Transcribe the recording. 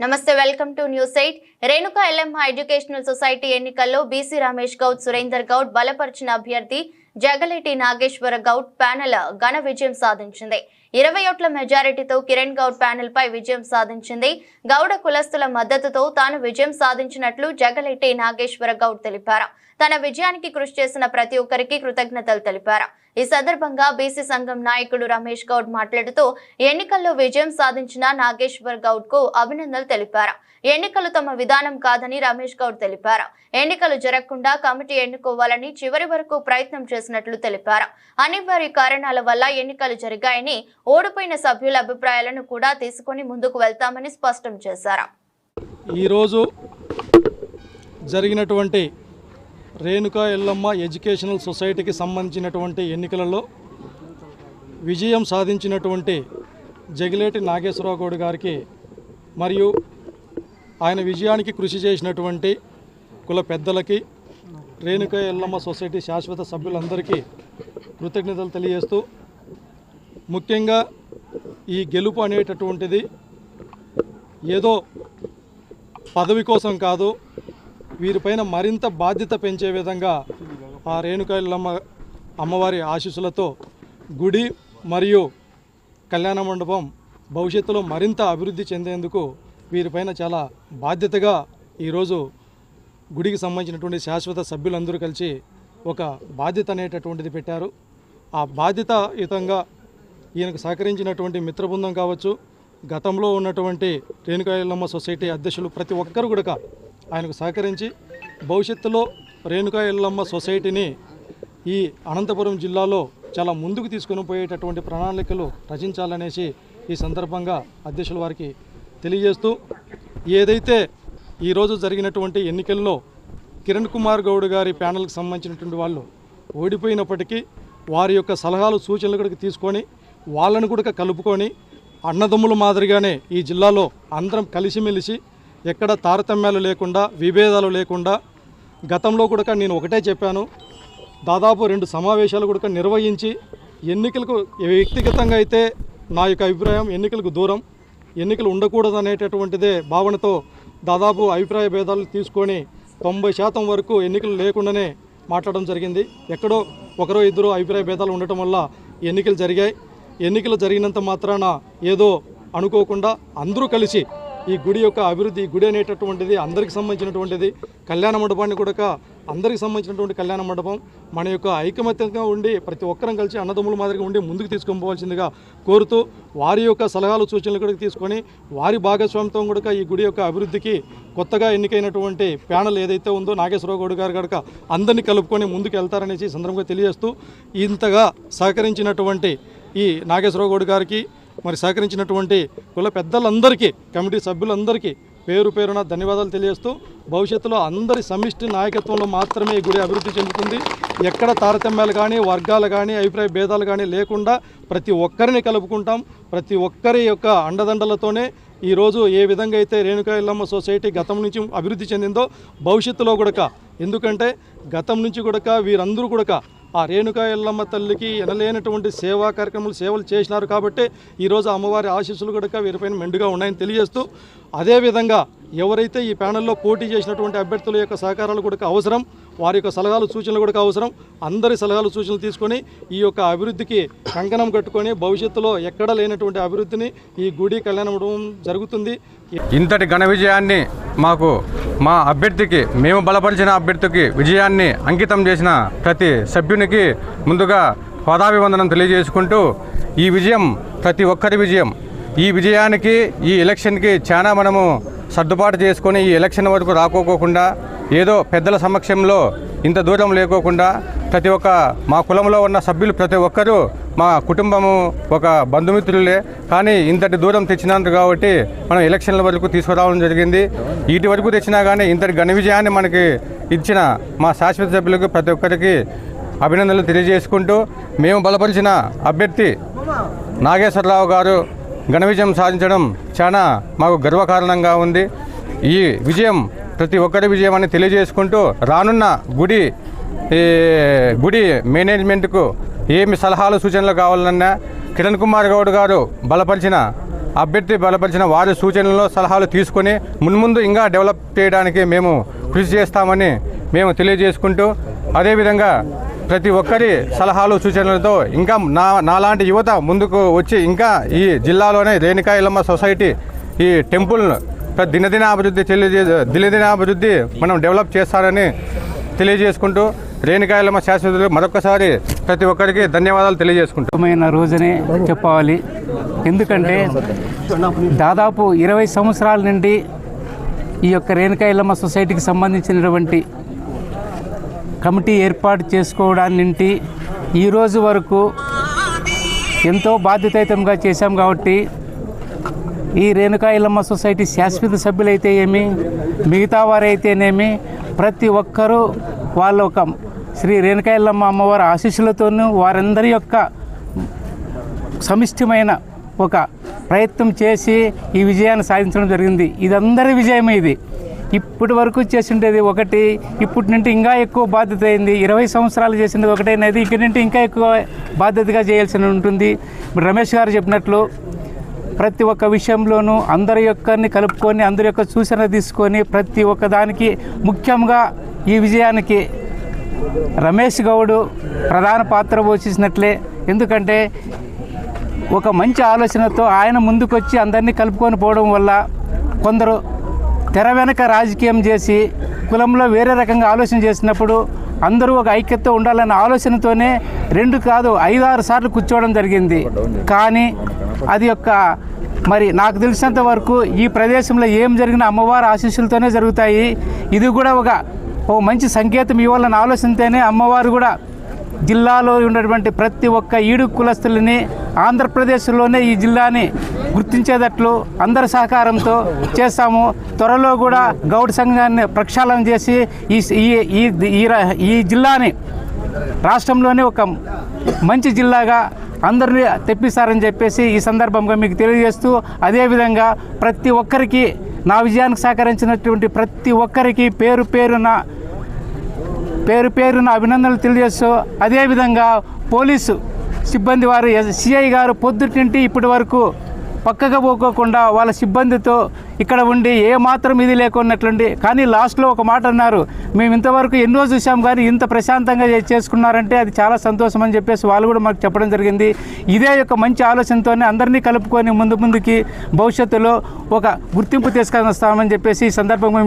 నమస్తే welcome to news eight. Renuka ఎల్ఎంహ educational society ఎన్నికల్లో BC Ramesh Goud Surender Goud బలపరిచిన అభ్యర్థి జగలేటి నాగేశ్వర గౌడ్ ప్యానెల్ ఘన విజయం సాధించింది. ఇరవై ఓట్ల మెజారిటీతో కిరణ్ గౌడ్ ప్యానెల్ పై విజయం సాధించింది. గౌడ కులస్తుల మద్దతుతో తాను విజయం సాధించినట్లు జగలేటి నాగేశ్వర గౌడ్ తెలిపారు. తన విజయానికి కృషి చేసిన ప్రతి ఒక్కరికి కృతజ్ఞతలు తెలిపారు. ఈ సందర్భంగా బీసీ సంఘం నాయకుడు రమేష్ గౌడ్ మాట్లాడుతూ ఎన్నికల్లో విజయం సాధించిన నాగేశ్వర్ గౌడ్కు అభినందనలు తెలిపారు. ఎన్నికలు తమ విధానం కాదని రమేష్ గౌడ్ తెలిపారు. ఎన్నికలు జరగకుండా కమిటీ ఎన్నుకోవాలని చివరి వరకు ప్రయత్నం చేసినట్లు తెలిపారు. అనివార్య కారణాల వల్ల ఎన్నికలు జరిగాయని ఓడిపోయిన సభ్యుల అభిప్రాయాలను కూడా తీసుకుని ముందుకు వెళ్తామని స్పష్టం చేశారు. ఈరోజు జరిగినటువంటి రేణుకా ఎల్లమ్మ ఎడ్యుకేషనల్ సొసైటీకి సంబంధించినటువంటి ఎన్నికలలో విజయం సాధించినటువంటి జగిలేటి నాగేశ్వరరావు గౌడ్ గారికి మరియు ఆయన విజయానికి కృషి చేసినటువంటి కుల పెద్దలకి రేణుక ఎల్లమ్మ సొసైటీ శాశ్వత సభ్యులందరికీ కృతజ్ఞతలు తెలియజేస్తూ ముఖ్యంగా ఈ గెలుపు అనేటటువంటిది ఏదో పదవి కోసం కాదు వీరిపైన మరింత బాధ్యత పెంచే విధంగా ఆ రేణుకాయలమ్మ అమ్మవారి ఆశీస్సులతో గుడి మరియు కళ్యాణ మండపం భవిష్యత్తులో మరింత అభివృద్ధి చెందేందుకు వీరిపైన చాలా బాధ్యతగా ఈరోజు గుడికి సంబంధించినటువంటి శాశ్వత సభ్యులందరూ కలిసి ఒక బాధ్యత అనేటటువంటిది పెట్టారు. ఆ బాధ్యతాయుతంగా ఈయనకు సహకరించినటువంటి మిత్రబృందం కావచ్చు గతంలో ఉన్నటువంటి రేణుకాయలమ్మ సొసైటీ అధ్యక్షులు ప్రతి ఒక్కరు కూడా ఆయనకు సహకరించి భవిష్యత్తులో రేణుకా సొసైటీని ఈ అనంతపురం జిల్లాలో చాలా ముందుకు తీసుకొని పోయేటటువంటి ప్రణాళికలు రచించాలనేసి ఈ సందర్భంగా అధ్యక్షుల వారికి తెలియజేస్తూ ఏదైతే ఈరోజు జరిగినటువంటి ఎన్నికల్లో కిరణ్ కుమార్ గౌడ్ గారి ప్యానల్కి సంబంధించినటువంటి వాళ్ళు ఓడిపోయినప్పటికీ వారి యొక్క సలహాలు సూచనలు కూడా తీసుకొని వాళ్ళను కూడా కలుపుకొని అన్నదమ్ముల మాదిరిగానే ఈ జిల్లాలో అందరం కలిసిమెలిసి ఎక్కడ తారతమ్యాలు లేకుండా విభేదాలు లేకుండా గతంలో కూడా నేను ఒకటే చెప్పాను. దాదాపు రెండు సమావేశాలు కూడా నిర్వహించి ఎన్నికలకు వ్యక్తిగతంగా అయితే నా యొక్క అభిప్రాయం ఎన్నికలకు దూరం. ఎన్నికలు ఉండకూడదు అనేటటువంటిదే భావనతో దాదాపు అభిప్రాయ భేదాలు తీసుకొని తొంభై శాతం వరకు ఎన్నికలు లేకుండానే మాట్లాడడం జరిగింది. ఎక్కడో ఒకరో ఇద్దరు అభిప్రాయ భేదాలు ఉండటం వల్ల ఎన్నికలు జరిగాయి. ఎన్నికలు జరిగినంత మాత్రాన ఏదో అనుకోకుండా అందరూ కలిసి ఈ గుడి యొక్క అభివృద్ధి గుడి అనేటటువంటిది అందరికి సంబంధించినటువంటిది కళ్యాణ మండపాన్ని కూడా అందరికి సంబంధించినటువంటి కళ్యాణ మండపం మన యొక్క ఐకమత్యంగా ఉండి ప్రతి ఒక్కరం కలిసి అన్నదమ్ముల మాదిరిగా ఉండి ముందుకు తీసుకొనిపోవాల్సిందిగా కోరుతూ వారి యొక్క సలహాలు సూచనలు కూడా తీసుకొని వారి భాగస్వామ్యంతో కూడా ఈ గుడి యొక్క అభివృద్ధికి కొత్తగా ఎన్నికైనటువంటి ప్యానల్ ఏదైతే ఉందో నాగేశ్వరరావు గౌడ్ గారు కనుక అందరినీ కలుపుకొని ముందుకు వెళ్తారనేసి సందర్భంగా తెలియజేస్తూ ఇంతగా సహకరించినటువంటి ఈ నాగేశ్వరరావు గౌడ్ గారికి మరి సహకరించినటువంటి కుల పెద్దలందరికీ కమిటీ సభ్యులందరికీ పేరు పేరున ధన్యవాదాలు తెలియజేస్తూ భవిష్యత్తులో అందరి సమిష్టి నాయకత్వంలో మాత్రమే ఈ గుడి అభివృద్ధి చెందుతుంది. ఎక్కడ తారతమ్యాలు కానీ వర్గాలు కానీ అభిప్రాయ భేదాలు కానీ లేకుండా ప్రతి ఒక్కరిని కలుపుకుంటాం. ప్రతి ఒక్కరి యొక్క అండదండలతోనే ఈరోజు ఏ విధంగా అయితే రేణుకా ఇల్లమ్మ సొసైటీ గతం నుంచి అభివృద్ధి చెందిందో భవిష్యత్తులో కూడా ఎందుకంటే గతం నుంచి కూడా వీరందరూ కూడా ఆ రేణుకా ఎల్లమ్మ తల్లికి ఎనలేనటువంటి సేవా కార్యక్రమాలు సేవలు చేసినారు కాబట్టి ఈరోజు అమ్మవారి ఆశీస్సులు కూడా వీరిపైన మెండుగా ఉన్నాయని తెలియజేస్తూ అదేవిధంగా ఎవరైతే ఈ ప్యానెల్లో పోటీ చేసినటువంటి అభ్యర్థుల యొక్క సహకారాలు కూడా అవసరం వారి యొక్క సలహాలు సూచనలు కూడా అవసరం అందరి సలహాలు సూచనలు తీసుకొని ఈ యొక్క అభివృద్ధికి కంకణం కట్టుకొని భవిష్యత్తులో ఎక్కడ లేనటువంటి అభివృద్ధిని ఈ గుడి కళ్యాణం జరుగుతుంది. ఇంతటి ఘన విజయాన్ని మాకు మా అభ్యర్థికి మేము బలపరిచిన అభ్యర్థికి విజయాన్ని అంకితం చేసిన ప్రతి సభ్యునికి ముందుగా పదాభివందనం తెలియజేసుకుంటూ ఈ విజయం ప్రతి ఒక్కరి విజయం. ఈ విజయానికి ఈ ఎలక్షన్కి చాలా మనము సర్దుబాటు చేసుకొని ఈ ఎలక్షన్ వరకు రాకోకోకుండా ఏదో పెద్దల సమక్షంలో ఇంత దూరం లేకోకుండా ప్రతి ఒక్క మా కులంలో ఉన్న సభ్యులు ప్రతి ఒక్కరూ మా కుటుంబము ఒక బంధుమిత్రులే. కానీ ఇంతటి దూరం తెచ్చినారు కాబట్టి మనం ఎలక్షన్ల వరకు తీసుకురావడం జరిగింది. ఇటు వరకు తెచ్చినా కానీ ఇంతటి ఘన విజయాన్ని మనకి ఇచ్చిన మా శాశ్వత సభ్యులకు ప్రతి ఒక్కరికి అభినందనలు తెలియజేసుకుంటూ మేము బలపరిచిన అభ్యర్థి నాగేశ్వరరావు గారు ఘన విజయం సాధించడం చాలా మాకు గర్వకారణంగా ఉంది. ఈ విజయం ప్రతి ఒక్కరి విజయం అని తెలియజేసుకుంటూ రానున్న గుడి ఈ గుడి మేనేజ్మెంట్కు ఏమి సలహాలు సూచనలు కావాలన్నా కిరణ్ కుమార్ గౌడ్ గారు బలపరిచిన అభ్యర్థి బలపరిచిన వారి సూచనలు సలహాలు తీసుకొని మున్ముందు ఇంకా డెవలప్ చేయడానికి మేము కృషి చేస్తామని మేము తెలియజేసుకుంటూ అదేవిధంగా ప్రతి ఒక్కరి సలహాలు సూచనలతో ఇంకా నా నాలాంటి యువత ముందుకు వచ్చి ఇంకా ఈ జిల్లాలోనే రేణుకా ఇల్లమ్మ సొసైటీ ఈ టెంపుల్ దినదిన అభివృద్ధి తెలియజే దినదిన అభివృద్ధి మనం డెవలప్ చేస్తారని తెలియజేసుకుంటూ రేణుకాయలమ్మ శాశ్వతులు మరొకసారి ప్రతి ఒక్కరికి ధన్యవాదాలు తెలియజేసుకుంటాం. రోజునే చెప్పాలి. ఎందుకంటే దాదాపు ఇరవై సంవత్సరాల నుండి ఈ యొక్క రేణుకాయలమ్మ సొసైటీకి సంబంధించినటువంటి కమిటీ ఏర్పాటు చేసుకోవడాన్ని నుండి ఈ రోజు వరకు ఎంతో బాధ్యతాయుతంగా చేశాం కాబట్టి ఈ రేణుకా సొసైటీ శాశ్వత సభ్యులైతే ఏమి మిగతా వారైతేనేమి ప్రతి ఒక్కరూ వాళ్ళ ఒక శ్రీ రేణుకా అమ్మవారి ఆశీస్సులతోనూ వారందరి యొక్క సమిష్టిమైన ఒక ప్రయత్నం చేసి ఈ విజయాన్ని సాధించడం జరిగింది. ఇది అందరి విజయమే ఇది. ఇప్పటి వరకు చేసిండేది ఒకటి ఇప్పటి నుండి ఇంకా ఎక్కువ బాధ్యత అయింది. ఇరవై సంవత్సరాలు చేసింది ఒకటైనది ఇక్కడి నుండి ఇంకా ఎక్కువ బాధ్యతగా చేయాల్సి ఉంటుంది. ఇప్పుడు రమేష్ గారు చెప్పినట్లు ప్రతి ఒక్క విషయంలోనూ అందరి యొక్కని కలుపుకొని అందరి యొక్క సూచన తీసుకొని ప్రతి ఒక్క దానికి ముఖ్యంగా ఈ విజయానికి రమేష్ గౌడ్ ప్రధాన పాత్ర పోషించినట్లే. ఎందుకంటే ఒక మంచి ఆలోచనతో ఆయన ముందుకొచ్చి అందరినీ కలుపుకొని పోవడం వల్ల కొందరు తెర వెనక రాజకీయం చేసి కులంలో వేరే రకంగా ఆలోచన చేసినప్పుడు అందరూ ఒక ఐక్యతతో ఉండాలన్న ఆలోచనతోనే రెండు కాదు ఐదు ఆరు సార్లు కూర్చోవడం జరిగింది. కానీ అది యొక్క మరి నాకు తెలిసినంత వరకు ఈ ప్రదేశంలో ఏం జరిగినా అమ్మవారి ఆశీస్సులతోనే జరుగుతాయి. ఇది కూడా ఒక ఓ మంచి సంకేతం ఇవ్వాలన్న ఆలోచనతోనే అమ్మవారు కూడా జిల్లాలో ఉన్నటువంటి ప్రతి ఒక్క ఈడు కులస్తులని ఆంధ్రప్రదేశ్లోనే ఈ జిల్లాని గుర్తించేటట్లు అందరి సహకారంతో చేస్తాము. త్వరలో కూడా గౌడ్ సంఘాన్ని ప్రక్షాళన చేసి ఈ ఈ ఈ- ఈ రా- ఈ జిల్లాని రాష్ట్రంలోనే ఒక మంచి జిల్లాగా అందరినీ తెప్పిస్తారని చెప్పేసి ఈ సందర్భంగా మీకు తెలియజేస్తూ అదేవిధంగా ప్రతి ఒక్కరికి నా విజయానికి సహకరించినటువంటి ప్రతి ఒక్కరికి పేరు పేరున పేరు పేరున అభినందనలు తెలియజేస్తూ అదేవిధంగా పోలీసు సిబ్బంది వారు సిఐ గారు పొద్దుటింటి ఇప్పటి వరకు పక్కగా పోకోకుండా వాళ్ళ సిబ్బందితో ఇక్కడ ఉండి ఏ మాత్రం ఇది లేకున్నట్లుండి. కానీ లాస్ట్లో ఒక మాట అన్నారు మేము ఇంతవరకు ఎన్నో చూసాం కానీ ఇంత ప్రశాంతంగా చేసుకున్నారంటే అది చాలా సంతోషం అని చెప్పేసి వాళ్ళు కూడా మాకు చెప్పడం జరిగింది. ఇదే యొక్క మంచి ఆలోచనతోనే అందరినీ కలుపుకొని ముందు ముందుకి భవిష్యత్తులో ఒక గుర్తింపు తీసుకొని వస్తామని చెప్పేసి ఈ సందర్భంగా